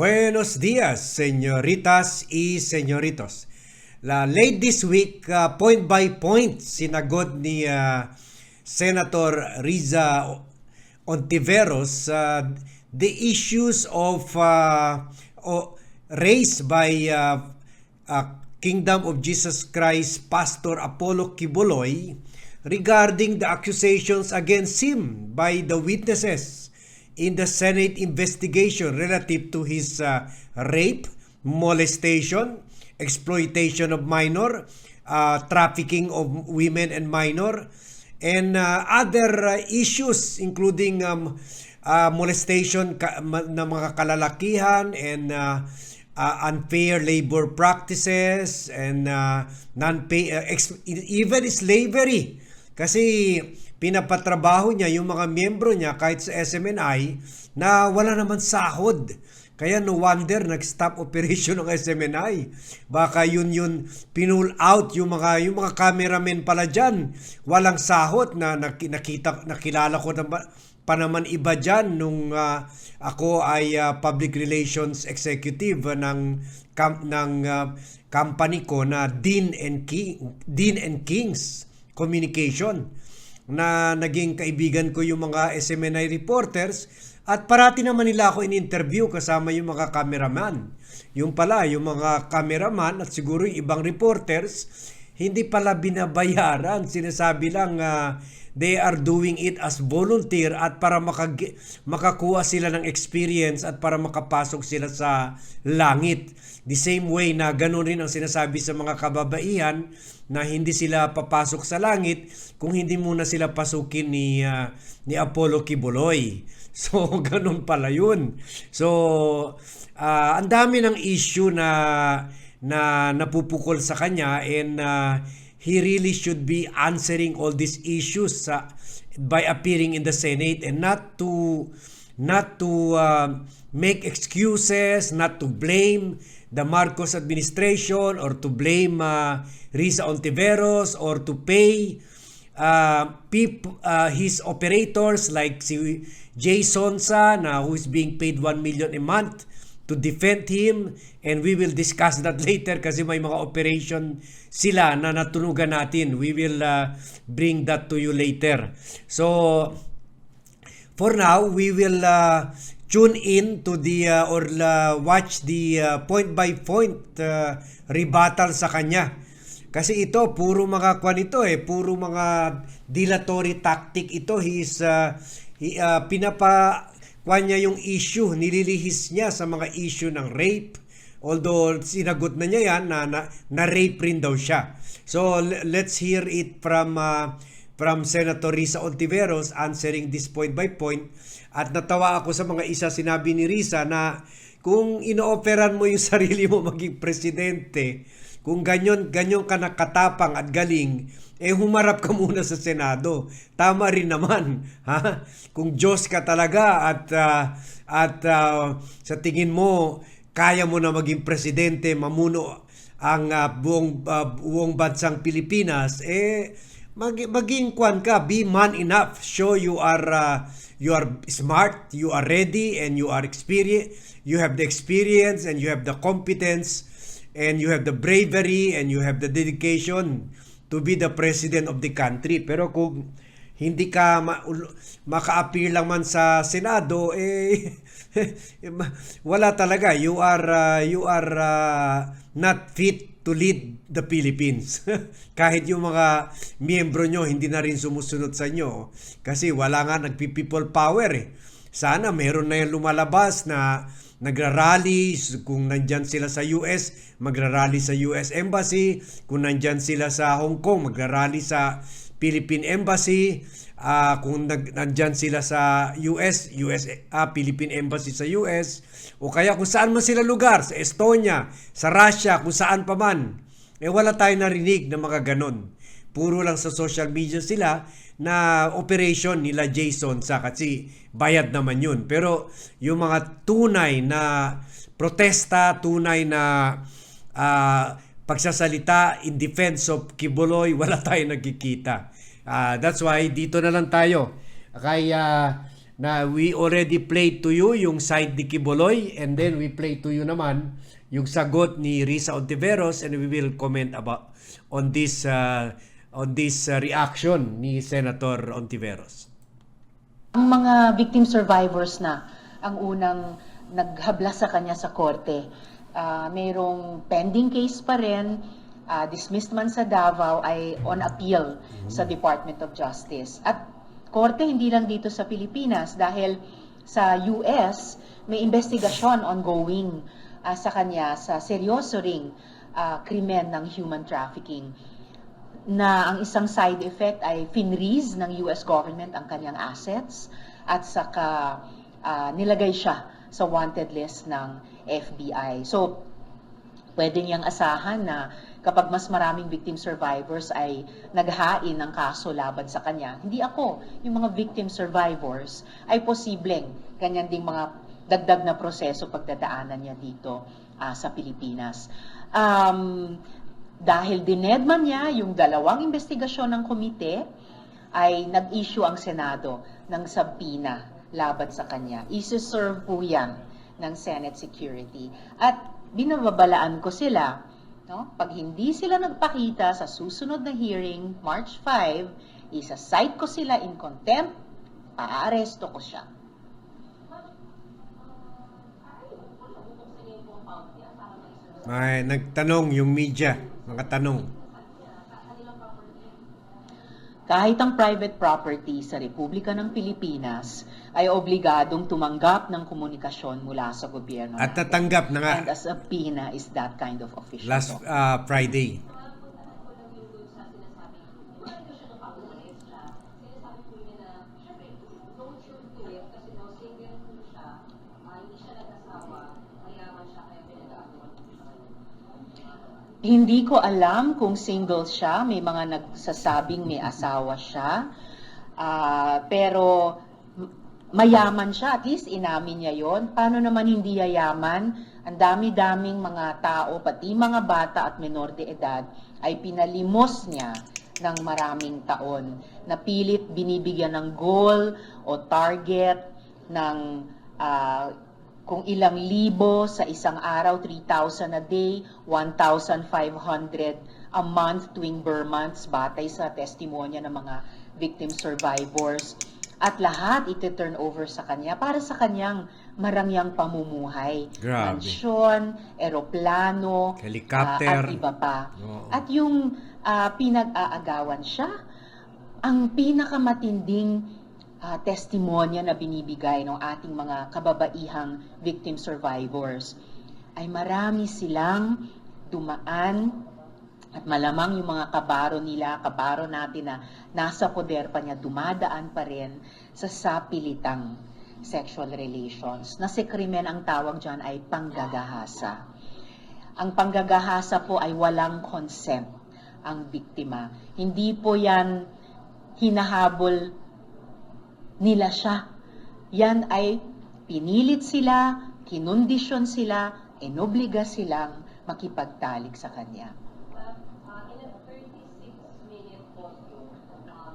Buenos días, señoritas y señoritos. La late this week, uh, point by point, sinagot ni uh, Senator Riza Ontiveros uh, the issues of uh, raised by uh, uh, Kingdom of Jesus Christ Pastor Apollo Kiboloy regarding the accusations against him by the witnesses in the Senate investigation relative to his uh, rape, molestation, exploitation of minor, uh, trafficking of women and minor, and uh, other uh, issues including um, uh, molestation ka- ma- ng mga kalalakihan and uh, uh, unfair labor practices and uh, non-pay uh, even slavery. Kasi pinapatrabaho niya yung mga miyembro niya kahit sa SMNI na wala naman sahod. Kaya no wonder nag-stop operation ng SMNI. Baka yun yun pinul out yung mga yung mga cameramen pala diyan. Walang sahod na nak- nakita nakilala ko na pa naman iba diyan nung ah, ako ay ah, public relations executive ng kam- ng ah, company ko na Dean and King Dean and Kings Communication na naging kaibigan ko yung mga SMNI reporters at parati naman nila ako in-interview kasama yung mga cameraman. Yung pala, yung mga cameraman at siguro yung ibang reporters, hindi pala binabayaran. Sinasabi lang ah, they are doing it as volunteer at para makag- makakuha sila ng experience at para makapasok sila sa langit. The same way na ganoon rin ang sinasabi sa mga kababaihan na hindi sila papasok sa langit kung hindi muna sila pasukin ni ah, ni Apollo Kiboloy. So ganun pala 'yun. So ah, ang dami ng issue na na napupukol sa kanya and ah, he really should be answering all these issues sa by appearing in the Senate and not to not to uh, make excuses, not to blame the Marcos administration or to blame uh, Risa Ontiveros or to pay uh, peop, uh, his operators like si Jay Sonsa na who is being paid 1 million a month to defend him and we will discuss that later kasi may mga operation sila na natunugan natin. We will uh, bring that to you later. So for now, we will uh, tune in to the uh, or uh, watch the uh, point by point uh, rebuttal sa kanya. Kasi ito puro mga kwan ito eh, puro mga dilatory tactic ito. He's uh, he, uh, pinapa kwan niya yung issue, nililihis niya sa mga issue ng rape. Although sinagot na niya yan na na, na rape rin daw siya. So let's hear it from uh, from Senator Risa Ontiveros answering this point by point. At natawa ako sa mga isa sinabi ni Risa na kung inooperan mo yung sarili mo maging presidente, kung ganyon, ganyon ka nakatapang at galing, eh humarap ka muna sa Senado. Tama rin naman, ha? Kung Diyos ka talaga at ah, at ah, sa tingin mo kaya mo na maging presidente, mamuno ang ah, buong ah, buong bansang Pilipinas, eh mag, maging kwan ka, be man enough, show you are uh, you are smart, you are ready and you are experienced, you have the experience and you have the competence and you have the bravery and you have the dedication to be the president of the country. Pero kung hindi ka ma- maka-appear lang man sa Senado eh wala talaga you are uh, you are uh, not fit to lead the Philippines. Kahit yung mga miyembro nyo hindi na rin sumusunod sa inyo kasi wala nga nagpi-people power eh. Sana meron na yung lumalabas na nagrarally. Kung nandyan sila sa US magrarally sa US Embassy. Kung nandyan sila sa Hong Kong magrarally sa Philippine Embassy ah kung nag, nandyan sila sa US US ah, Philippine Embassy sa US o kaya kung saan man sila lugar sa Estonia sa Russia kung saan pa man eh wala tayong narinig na mga ganon puro lang sa social media sila na operation nila Jason sa kasi bayad naman yun. Pero yung mga tunay na protesta, tunay na ah, pagsasalita in defense of Kiboloy, wala tayong nagkikita. Ah, that's why dito na lang tayo. Kaya na we already played to you yung side ni Kiboloy and then we play to you naman yung sagot ni Risa Ontiveros and we will comment about on this uh, on this uh, reaction ni Senator Ontiveros. Ang mga victim survivors na ang unang naghabla sa kanya sa korte. Ah, mayroong pending case pa rin, ah, dismissed man sa Davao ay on appeal sa Department of Justice. At korte hindi lang dito sa Pilipinas dahil sa US may investigasyon ongoing ah, sa kanya sa seryoso ring ah, krimen ng human trafficking na ang isang side effect ay finreeze ng US government ang kanyang assets at saka ah, nilagay siya sa wanted list ng FBI. So, pwede niyang asahan na kapag mas maraming victim survivors ay naghain ng kaso laban sa kanya, hindi ako, yung mga victim survivors, ay posibleng ganyan ding mga dagdag na proseso pagdadaanan niya dito ah, sa Pilipinas. Um, dahil dinedman niya yung dalawang investigasyon ng komite, ay nag-issue ang Senado ng sabina laban sa kanya. Isi-serve po yan ng Senate Security. At binababalaan ko sila, no? pag hindi sila nagpakita sa susunod na hearing, March 5, isa-cite ko sila in contempt, paaresto ko siya. May nagtanong yung media, mga tanong. Kahit ang private property sa Republika ng Pilipinas ay obligadong tumanggap ng komunikasyon mula sa gobyerno. At natanggap na nga And as a PINA is that kind of official. last uh, Friday. Hindi ko alam kung single siya, may mga nagsasabing may asawa siya. Ah, pero mayaman siya, at least inamin niya yon. Paano naman hindi yayaman? Ang dami-daming mga tao, pati mga bata at menor de edad, ay pinalimos niya ng maraming taon. Napilit binibigyan ng goal o target ng ah, kung ilang libo sa isang araw, 3,000 a day, 1,500 a month tuwing Burr months, batay sa testimonya ng mga victim survivors. At lahat iti-turn over sa kanya para sa kanyang marangyang pamumuhay. Grabe. Mansyon, eroplano, Helicopter. ah, at iba pa. Oo. At yung ah, pinag-aagawan siya, ang pinakamatinding ah, testimonya na binibigay ng ating mga kababaihang victim survivors ay marami silang dumaan at malamang yung mga kabaro nila, kabaro natin na nasa poder pa niya, dumadaan pa rin sa sapilitang sexual relations. Na si krimen ang tawag dyan ay panggagahasa. Ang panggagahasa po ay walang consent ang biktima. Hindi po yan hinahabol nila siya. Yan ay pinilit sila, kinondisyon sila, inobliga silang makipagtalik sa kanya. In a 36-minute audio,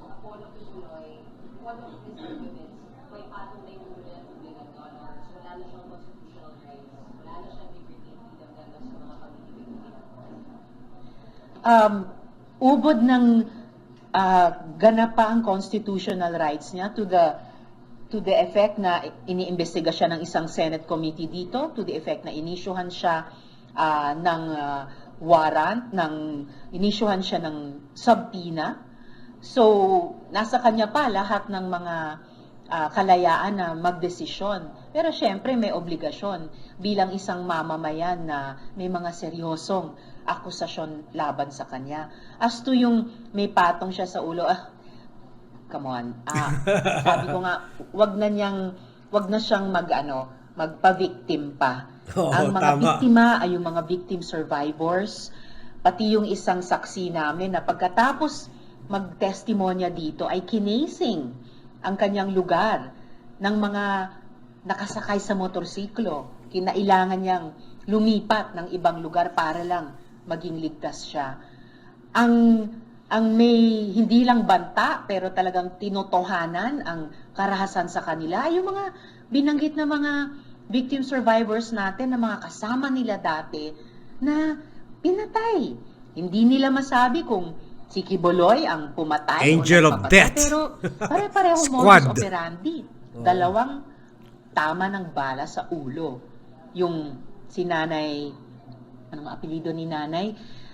Apollo Kibuloy, one of his arguments, may patong na yung ulit ng dollars. Wala na siyang constitutional rights. Wala na siyang liberty and freedom dahil sa mga pag-ibig um, ubod ng uh, ganapa ang constitutional rights niya to the to the effect na iniimbestiga siya ng isang Senate committee dito, to the effect na inisyuhan siya ah, ng ah, warrant, ng inisyuhan siya ng subpoena. So, nasa kanya pa lahat ng mga ah, kalayaan na magdesisyon. Pero syempre may obligasyon bilang isang mamamayan na may mga seryosong akusasyon laban sa kanya. As to yung may patong siya sa ulo, ah, come on. Ah, sabi ko nga, wag na niyang, wag na siyang mag, ano, magpa-victim pa. Oo, Ang mga tama. biktima ay yung mga victim survivors, pati yung isang saksi namin na pagkatapos magtestimonya dito ay kinasing ang kanyang lugar ng mga nakasakay sa motorsiklo. Kinailangan niyang lumipat ng ibang lugar para lang maging ligtas siya. Ang ang may hindi lang banta pero talagang tinotohanan ang karahasan sa kanila. Yung mga binanggit na mga victim survivors natin na mga kasama nila dati na pinatay. Hindi nila masabi kung si Kiboloy ang pumatay Angel of death. Pero pare-pareho Squad. modus operandi. Dalawang tama ng bala sa ulo. Yung si nanay, anong apelido ni nanay?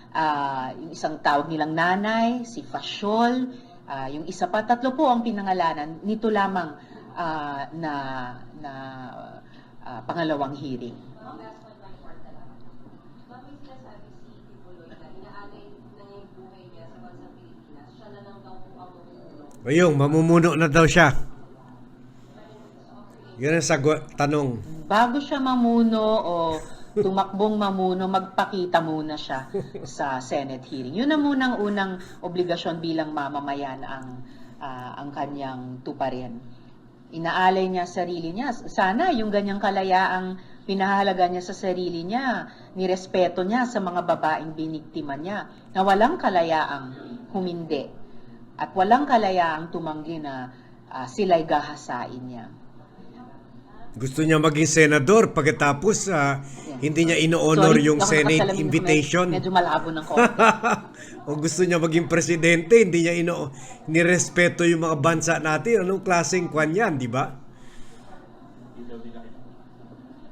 Ah, yung isang tawag nilang nanay, si Fashol, ah, yung isa pa, tatlo po ang pinangalanan nito lamang ah, na na ah, pangalawang hearing. Ma'am, last one lang for talaga. Ma'am, may sinasabi si Tibuloy na inaalay na niya yung buhay niya sa bansang Pilipinas. Siya na lang daw po ang Ayun, mamumuno na daw siya. Yun ang sagot, tanong. Bago siya mamuno o tumakbong mamuno, magpakita muna siya sa Senate hearing. Yun ang munang unang obligasyon bilang mamamayan ang ah, ang kanyang tuparin. Inaalay niya sarili niya. Sana yung ganyang kalayaang pinahalaga niya sa sarili niya, nirespeto niya sa mga babaeng biniktima niya, na walang kalayaang humindi at walang kalayaang tumanggi na ah, sila'y gahasain niya. Gusto niya maging senador pagkatapos ah, hindi niya ino-honor Sorry, yung Senate invitation. Med- medyo malabo ng konti. o gusto niya maging presidente, hindi niya ino nirespeto yung mga bansa natin. Anong klaseng kwan yan, di ba?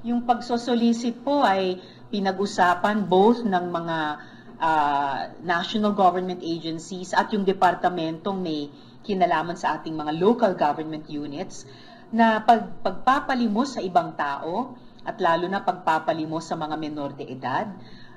yung pagsosolicit po ay pinag-usapan both ng mga ah, national government agencies at yung departamentong may kinalaman sa ating mga local government units na pag, pagpapalimos sa ibang tao at lalo na pagpapalimos sa mga menor de edad,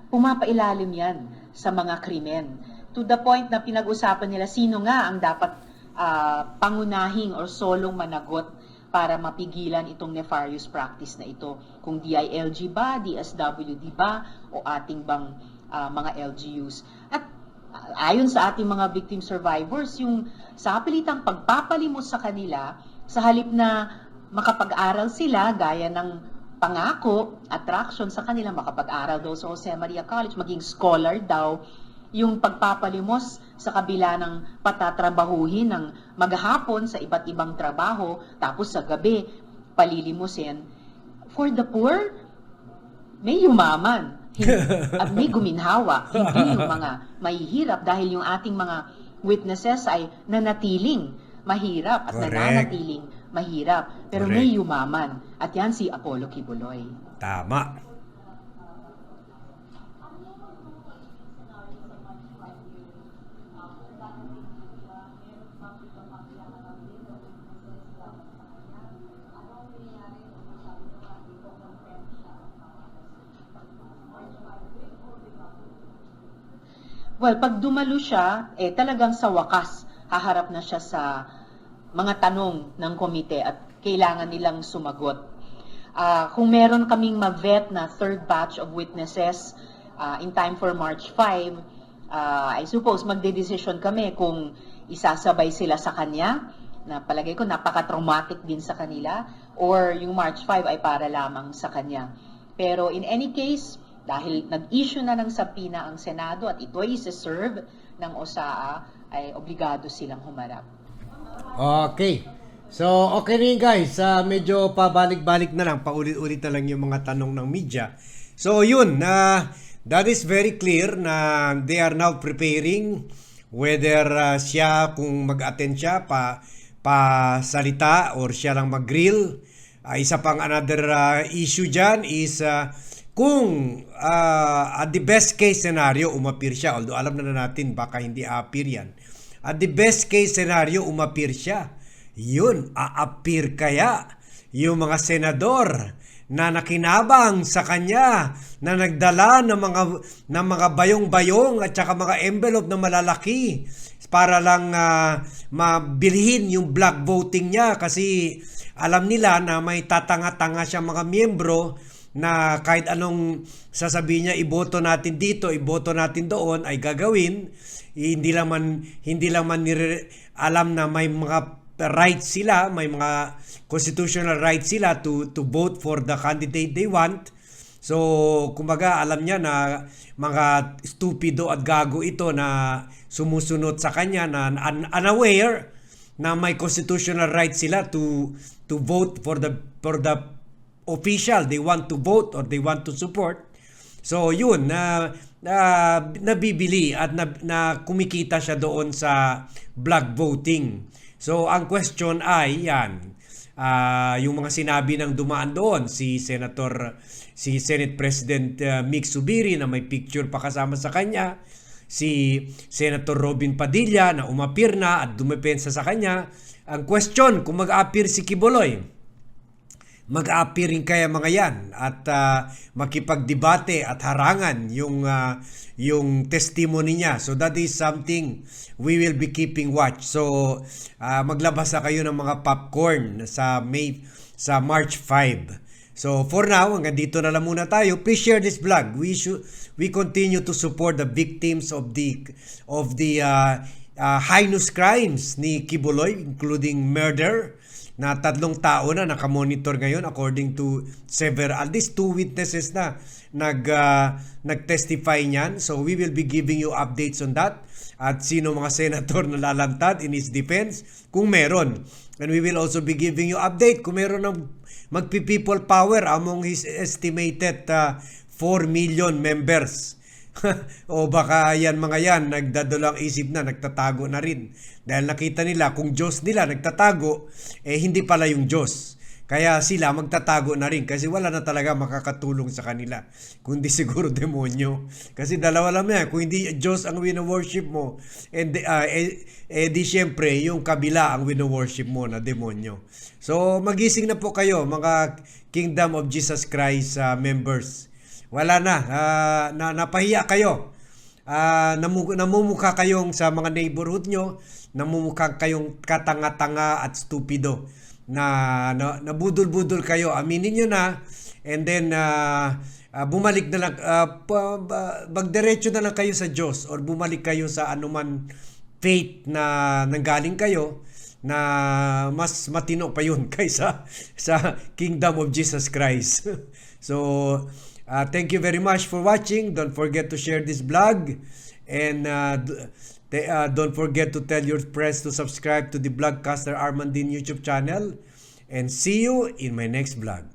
pumapailalim yan sa mga krimen. To the point na pinag-usapan nila sino nga ang dapat ah, pangunahing or solong managot para mapigilan itong nefarious practice na ito. Kung DILG ba, DSWD ba, o ating bang ah, mga LGUs. At ah, ayon sa ating mga victim survivors, yung sa pilitang pagpapalimos sa kanila, sa halip na makapag-aral sila gaya ng pangako, attraction sa kanila, makapag-aral daw sa Jose Maria College, maging scholar daw, yung pagpapalimos sa kabila ng patatrabahuhin ng maghapon sa iba't ibang trabaho, tapos sa gabi, palilimusin. For the poor, may yumaman hin- at may guminhawa, hindi yung mga mahihirap dahil yung ating mga witnesses ay nanatiling mahirap at Correct. nananatiling mahirap. Pero Correct. may yumaman at yan si Apollo Kibuloy. Tama. Well, pag dumalo siya, eh talagang sa wakas, haharap na siya sa mga tanong ng komite at kailangan nilang sumagot. Ah, kung meron kaming ma-vet na third batch of witnesses ah, in time for March 5, ah, I suppose magde-decision kami kung isasabay sila sa kanya, na palagay ko napaka-traumatic din sa kanila, or yung March 5 ay para lamang sa kanya. Pero in any case, dahil nag-issue na ng sabina ang Senado at ito ay serve ng OSAA, ay obligado silang humarap. Okay. So, okay rin guys. Ah, medyo pabalik-balik na lang. Paulit-ulit na lang yung mga tanong ng media. So, yun. na that is very clear na they are now preparing whether ah, siya, kung mag-attend siya, pa, pa salita or siya lang mag-grill. Ah, isa pang another ah, issue dyan is ah, kung ah, at the best case scenario umapir siya, although alam na natin baka hindi appear yan. At the best case scenario umapir siya. Yun, aapir kaya yung mga senador na nakinabang sa kanya na nagdala ng mga ng mga bayong-bayong at saka mga envelope na malalaki para lang ah, mabilhin yung black voting niya kasi alam nila na may tatanga-tanga siya mga miyembro na kahit anong sasabihin niya iboto natin dito, iboto natin doon ay gagawin. Hindi lang man hindi lang man nire- alam na may mga rights sila, may mga constitutional rights sila to to vote for the candidate they want. So, kumbaga alam niya na mga stupido at gago ito na sumusunod sa kanya na un- unaware na may constitutional right sila to to vote for the for the official they want to vote or they want to support. So yun na na nabibili at na, na kumikita siya doon sa block voting. So ang question ay yan ah, yung mga sinabi ng dumaan doon si Senator si Senate President uh, Mick Subiri na may picture pa kasama sa kanya si Senator Robin Padilla na umapir na at dumepensa sa kanya ang question kung mag-appear si Kiboloy mag-appear rin kaya mga yan at ah, makipagdebate at harangan yung ah, yung testimony niya. So that is something we will be keeping watch. So ah, maglabas na kayo ng mga popcorn sa May sa March 5. So for now, hanggang dito na lang muna tayo. Please share this vlog. We should we continue to support the victims of the of the uh, uh, heinous crimes ni Kibuloy including murder na tatlong tao na nakamonitor ngayon according to several at least two witnesses na nag ah, nag-testify niyan. So we will be giving you updates on that at sino mga senator na lalantad in his defense kung meron. And we will also be giving you update kung meron ng magpi-people power among his estimated ah, 4 million members o baka yan mga yan, nagdadalang isip na, nagtatago na rin. Dahil nakita nila, kung Diyos nila nagtatago, eh hindi pala yung Diyos. Kaya sila magtatago na rin kasi wala na talaga makakatulong sa kanila. Kundi siguro demonyo. Kasi dalawa lang yan. Kung hindi Diyos ang wino-worship mo, and, uh, eh, eh di syempre yung kabila ang wino-worship mo na demonyo. So magising na po kayo mga Kingdom of Jesus Christ uh, members wala na, ah, na napahiya kayo. Ah, namu- namumukha kayong sa mga neighborhood nyo, namumukha kayong katanga-tanga at stupido na, na nabudol-budol kayo. Aminin nyo na and then ah, ah, bumalik na lang, ah, pa- ba- magdiretso na lang kayo sa Diyos or bumalik kayo sa anuman faith na nanggaling kayo na mas matino pa yun kaysa sa Kingdom of Jesus Christ. so, uh, thank you very much for watching. Don't forget to share this vlog and uh, te- uh, don't forget to tell your friends to subscribe to the Vlogcaster Armandin YouTube channel and see you in my next vlog.